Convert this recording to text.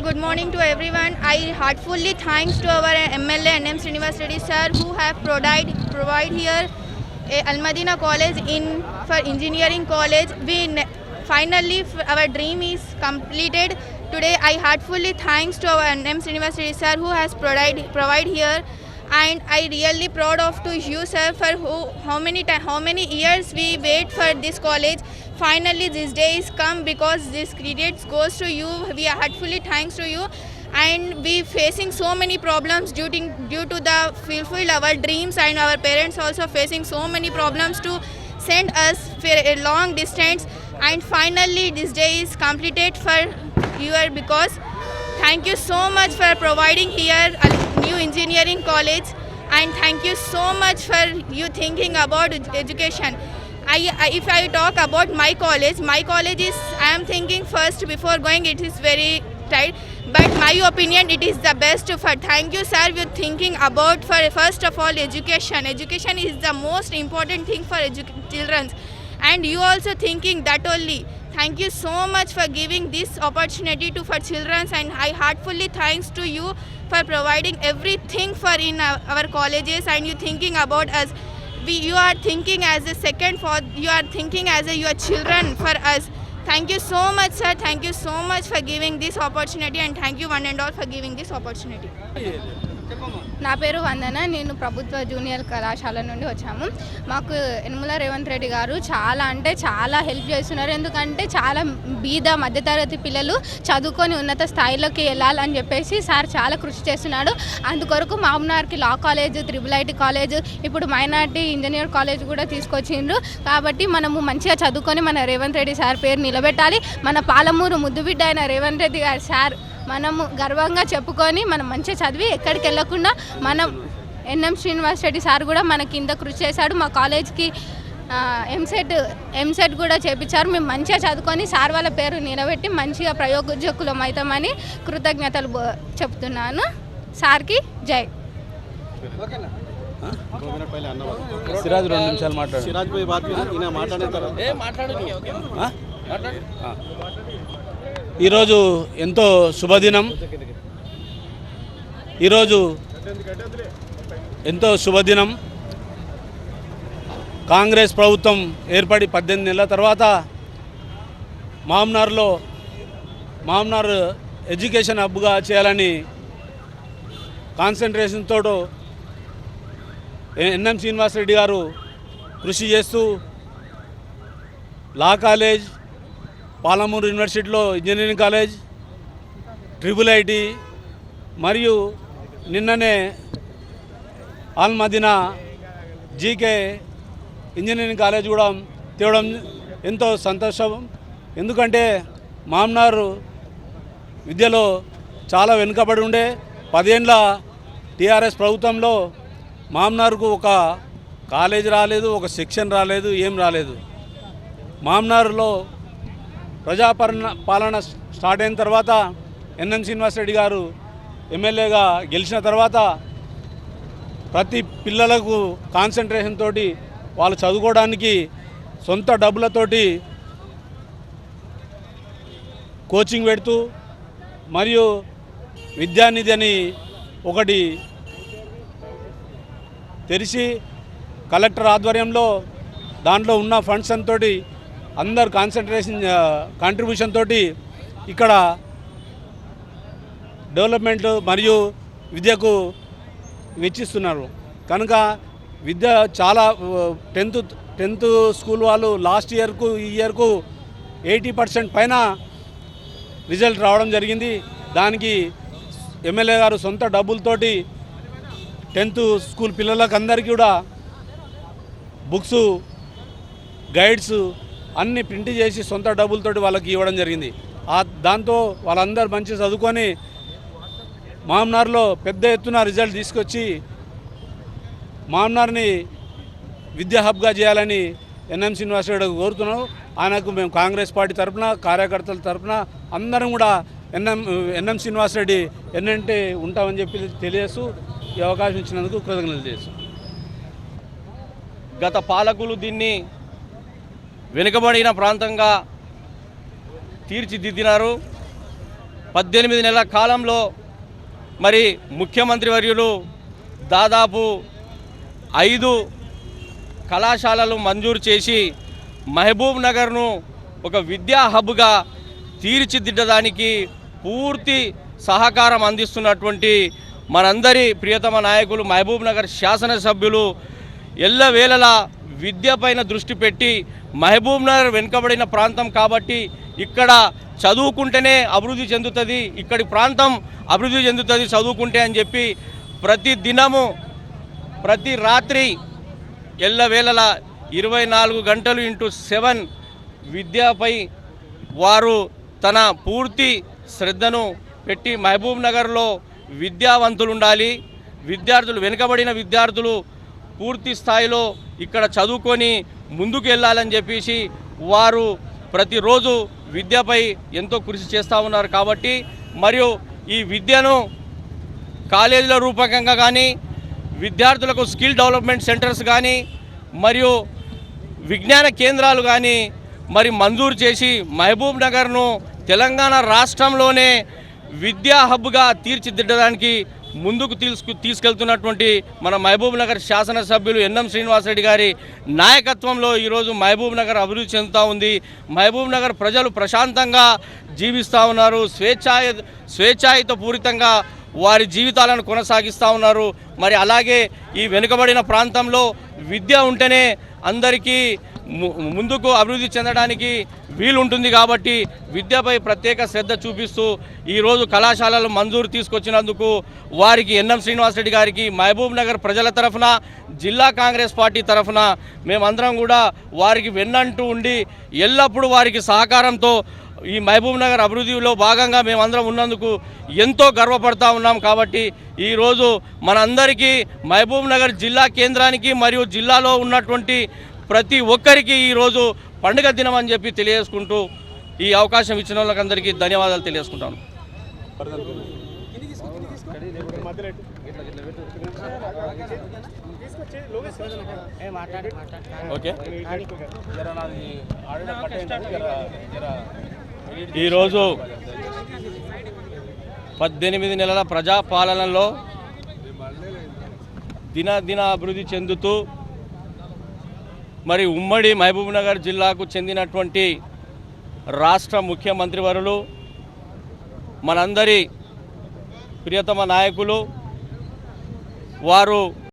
beautiful good morning to everyone. I heartfully thanks to our MLA NM Srinivas Reddy sir who have provide provide here a Almadina College in for engineering college. We finally our dream is completed. Today I heartfully thanks to our NM Srinivas Reddy sir who has provide provide here. And I really proud of to you sir for who, how many time how many years we wait for this college. Finally this day is come because this credits goes to you. We are heartfully thanks to you. And we facing so many problems due to, due to the fulfill our dreams and our parents also facing so many problems to send us for a long distance. And finally this day is completed for you because thank you so much for providing here a new engineering college and thank you so much for you thinking about education. I, if i talk about my college my college is i am thinking first before going it is very tight but my opinion it is the best for thank you sir you thinking about for first of all education. Education is the most important thing for children. And you also thinking that only thank you so much for giving this opportunity to for children and i heartfully thanks to you for providing everything for in our, our colleges and you thinking about us. We you are thinking as a second for you are thinking as a your children for us. Thank you so much sir. Thank you so much for giving this opportunity and thank you one and all for giving this opportunity నా పేరు వందన నేను ప్రభుత్వ junior కళాశాల నుండి వచ్చాము. మాకు యనమల రేవంత్ రెడ్డి గారు చాలా అంటే చాలా హెల్ప్ చేస్తున్నారు. ఎందుకంటే చాలా బీద మధ్యతరగతి పిల్లలు చదువుకొని ఉన్నత స్థాయిలోకి వెళ్ళాలని చెప్పేసి సార్ చాలా కృషి చేస్తున్నాడు. అందుకొరకు మామ్నార్కి law college triple IT college ఇప్పుడు మైనార్టీ ఇంజనీర్ కాలేజ్ కూడా తీసుకొచ్చిండ్రు. కాబట్టి మనము మంచిగా చదువుకొని మన రేవంత్ రెడ్డి సార్ పేరు నిలబెట్టాలి. మన పాలమూరు ముద్దుబిడ్డ అయిన రేవంత్ రెడ్డి గారు సార్ మనము గర్వంగా చెప్పుకొని మనం మంచిగా చదివి ఎక్కడికి వెళ్ళకుండా మనం ఎన్ఎం శ్రీనివాస్ రెడ్డి సార్ కూడా మనకి ఇంత కృషి చేశాడు. మా కాలేజ్కి ఎంసెట్ ఎంసెట్ కూడా చేపించారు. మేము మంచిగా చదువుకొని సార్ వాళ్ళ పేరు నిలబెట్టి మంచిగా ప్రయోజకులం అవుతామని కృతజ్ఞతలు చెప్తున్నాను. సార్కి జై. సిరాజ్ రెండు నిమిషాలు మాట్లాడు. సిరాజ్ మాట్లాడిన తర్వాత. ఆ? ఈరోజు ఎంతో శుభదినం. ఈరోజు ఎంతో శుభదినం. కాంగ్రెస్ ప్రభుత్వం ఏర్పడి పద్దెనిమిది నెలల తర్వాత మామ్నార్లో మామ్నార్ ఎడ్యుకేషన్ హబ్గా చేయాలని కాన్సన్ట్రేషన్తో ఎన్ఎం శ్రీనివాసరెడ్డి గారు కృషి చేస్తూ లా కాలేజ్ పాలమూరు యూనివర్సిటీలో ఇంజనీరింగ్ కాలేజ్ ట్రిపుల్ ఐటి మరియు నిన్ననే ఆల్మదినా జీకే ఇంజనీరింగ్ కాలేజ్ కూడా తేవడం ఎంతో సంతోషం. ఎందుకంటే మామ్నార్ విద్యలో చాలా వెనుకబడి ఉండే పదేండ్ల టీఆర్ఎస్ ప్రభుత్వంలో మామ్నార్కు ఒక కాలేజ్ రాలేదు ఒక సెక్షన్ రాలేదు ఏం రాలేదు. మామ్నార్లో ప్రజాపరణ పాలన స్టార్ట్ అయిన తర్వాత ఎన్ఎం శ్రీనివాసరెడ్డి గారు ఎమ్మెల్యేగా గెలిచిన తర్వాత ప్రతి పిల్లలకు కాన్సన్ట్రేషన్ తోటి వాళ్ళు చదువుకోవడానికి సొంత డబ్బులతోటి కోచింగ్ పెడుతూ మరియు విద్యానిధి అని ఒకటి తెరిచి కలెక్టర్ ఆధ్వర్యంలో దాంట్లో ఉన్న ఫండ్స్ అంతటి అందరు కాన్సన్ట్రేషన్ కాంట్రిబ్యూషన్ తోటి ఇక్కడ డెవలప్మెంట్ మరియు విద్యకు వెచ్చిస్తున్నారు. కనుక విద్య చాలా టెన్త్ టెన్త్ స్కూల్ వాళ్ళు లాస్ట్ ఇయర్కు ఈ ఇయర్కు ఎయిటీ పర్సెంట్ పైన రిజల్ట్ రావడం జరిగింది. దానికి ఎమ్మెల్యే గారు సొంత డబ్బులతోటి టెన్త్ స్కూల్ పిల్లలకు అందరికీ కూడా బుక్స్ గైడ్స్ అన్ని ప్రింట్ చేసి సొంత డబ్బులతోటి వాళ్ళకి ఇవ్వడం జరిగింది. ఆ దాంతో వాళ్ళందరూ మంచి చదువుకొని మామ్నార్లో పెద్ద ఎత్తున రిజల్ట్ తీసుకొచ్చి మామ్నార్ని విద్యా హబ్గా చేయాలని ఎన్ఎం శ్రీనివాసరెడ్డి కోరుతున్నాం ఆయనకు మేము కాంగ్రెస్ పార్టీ తరఫున కార్యకర్తల తరఫున అందరం కూడా ఎన్ఎం ఎన్ఎం శ్రీనివాసరెడ్డి ఎన్నంటే ఉంటామని చెప్పి తెలియజేస్తూ ఈ అవకాశం ఇచ్చినందుకు కృతజ్ఞతలు చేస్తాం గత పాలకులు దీన్ని వెనుకబడిన ప్రాంతంగా తీర్చిదిద్దినారు. పద్దెనిమిది నెలల కాలంలో మరి ముఖ్యమంత్రి వర్యులు దాదాపు ఐదు కళాశాలలు మంజూరు చేసి మహబూబ్ నగర్ను ఒక విద్యా హబ్గా తీర్చిదిద్దడానికి పూర్తి సహకారం అందిస్తున్నటువంటి మనందరి ప్రియతమ నాయకులు మహబూబ్ నగర్ శాసనసభ్యులు ఎల్లవేళలా విద్యపైన దృష్టి పెట్టి మహబూబ్ నగర్ వెనుకబడిన ప్రాంతం కాబట్టి ఇక్కడ చదువుకుంటేనే అభివృద్ధి చెందుతుంది. ఇక్కడి ప్రాంతం అభివృద్ధి చెందుతుంది చదువుకుంటే అని చెప్పి ప్రతి దినము ప్రతి రాత్రి ఎల్లవేళలా ఇరవై నాలుగు గంటలు ఇంటూ సెవెన్ విద్యపై వారు తన పూర్తి శ్రద్ధను పెట్టి మహబూబ్ నగర్లో విద్యావంతులు ఉండాలి విద్యార్థులు వెనుకబడిన విద్యార్థులు పూర్తి స్థాయిలో ఇక్కడ చదువుకొని ముందుకు వెళ్ళాలని చెప్పేసి వారు ప్రతిరోజు విద్యపై ఎంతో కృషి చేస్తూ ఉన్నారు కాబట్టి మరియు ఈ విద్యను కాలేజీల రూపకంగా కానీ విద్యార్థులకు స్కిల్ డెవలప్మెంట్ సెంటర్స్ కానీ మరియు విజ్ఞాన కేంద్రాలు కానీ మరి మంజూరు చేసి మహబూబ్ నగర్ను తెలంగాణ రాష్ట్రంలోనే విద్యా హబ్గా తీర్చిదిద్దడానికి ముందుకు తీసుకు తీసుకెళ్తున్నటువంటి మన మహబూబ్ నగర్ శాసనసభ్యులు ఎన్ఎం శ్రీనివాసరెడ్డి గారి నాయకత్వంలో ఈరోజు మహబూబ్ నగర్ అభివృద్ధి చెందుతూ ఉంది. మహబూబ్ నగర్ ప్రజలు ప్రశాంతంగా జీవిస్తూ ఉన్నారు. స్వేచ్ఛాయ స్వేచ్ఛాయుత పూరితంగా వారి జీవితాలను కొనసాగిస్తూ ఉన్నారు. మరి అలాగే ఈ వెనుకబడిన ప్రాంతంలో విద్య ఉంటేనే అందరికీ ముందుకు అభివృద్ధి చెందడానికి వీలుంటుంది కాబట్టి విద్యపై ప్రత్యేక శ్రద్ధ చూపిస్తూ ఈరోజు కళాశాలలు మంజూరు తీసుకొచ్చినందుకు వారికి ఎన్ఎం శ్రీనివాసరెడ్డి గారికి మహబూబ్ నగర్ ప్రజల తరఫున జిల్లా కాంగ్రెస్ పార్టీ తరఫున మేమందరం కూడా వారికి వెన్నంటూ ఉండి ఎల్లప్పుడూ వారికి సహకారంతో ఈ మహబూబ్ నగర్ అభివృద్ధిలో భాగంగా మేమందరం ఉన్నందుకు ఎంతో గర్వపడతా ఉన్నాం కాబట్టి ఈరోజు మనందరికీ మహబూబ్ నగర్ జిల్లా కేంద్రానికి మరియు జిల్లాలో ఉన్నటువంటి ప్రతి ఒక్కరికి ఈరోజు పండుగ దినం అని చెప్పి తెలియజేసుకుంటూ ఈ అవకాశం ఇచ్చిన వాళ్ళకందరికీ ధన్యవాదాలు తెలియజేసుకుంటాను. ఓకే. ఈరోజు పద్దెనిమిది నెలల ప్రజాపాలనలో దినదిన అభివృద్ధి చెందుతూ మరి ఉమ్మడి మహబూబ్నగర్ జిల్లాకు చెందినటువంటి రాష్ట్ర ముఖ్యమంత్రి వరులు మనందరి ప్రియతమ నాయకులు వారు